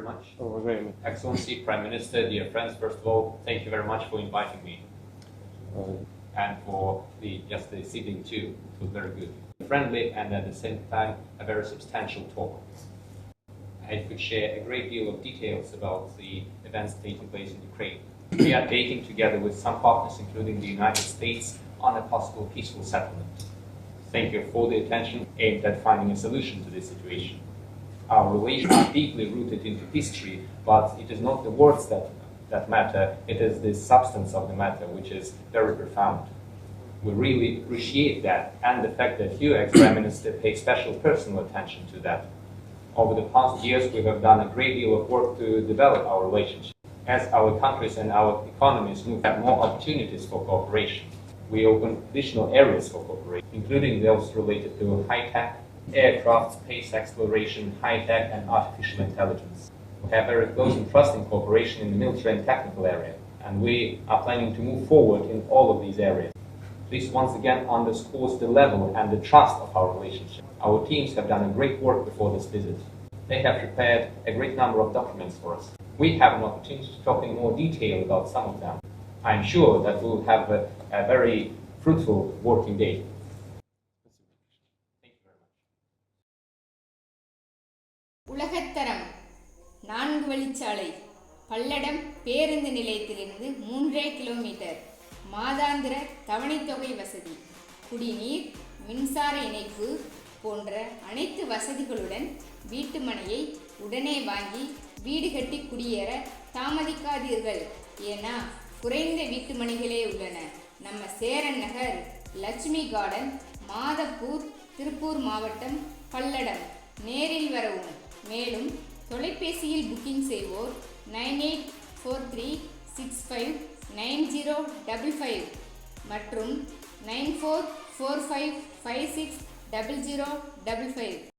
very much. Oh, very much. Excellency, Prime Minister, dear friends, first of all, thank you very much for inviting me Uh, and for the just the sitting too. It was very good. Friendly and at the same time a very substantial talk. I could share a great deal of details about the events taking place in Ukraine. We are taking together with some partners, including the United States, on a possible peaceful settlement. Thank you for the attention aimed at finding a solution to this situation. Our relations are deeply rooted into history, but it is not the words that, that matter, it is the substance of the matter which is very profound. We really appreciate that and the fact that you, ex-Prime Minister, pay special personal attention to that. Over the past years, we have done a great deal of work to develop our relationship. As our countries and our economies move have more opportunities for cooperation, we open additional areas for cooperation, including those related to high-tech, aircraft, space exploration, high-tech, and artificial intelligence. We have very close and trusting cooperation in the military and technical area, and we are planning to move forward in all of these areas. This once again underscores the level and the trust of our relationship. Our teams have done a great work before this visit. They have prepared a great number of documents for us. We have an opportunity to talk in more detail about some of them. I'm sure that we'll have a, a very fruitful working day. உலகத்தரம். நான்கு வழிச்சாலை. பல்லடம் பேருந்து நிலையத்திலிருந்து மூன்றே kilometre. மாதாந்திர தவணைத்தொகை வசதி. குடிநீர் மின்சார இணைப்பு போன்ற அனைத்து வசதிகளுடன் வீட்டு மனையை உடனே வாங்கி வீடு கட்டி குடியேற தாமதிக்காதீர்கள். ஏன்னா குறைந்த வீட்டு மனைகளே உள்ளன. நம்ம சேரன் நகர் லட்சுமி கார்டன் மாதப்பூர் திருப்பூர் மாவட்டம் பல்லடம். நேரில் வரவும். மேலும் தொலைபேசியில் புக்கிங் செய்வோர் nine eight four three six five nine zero double five மற்றும் nine four four five five six double zero double five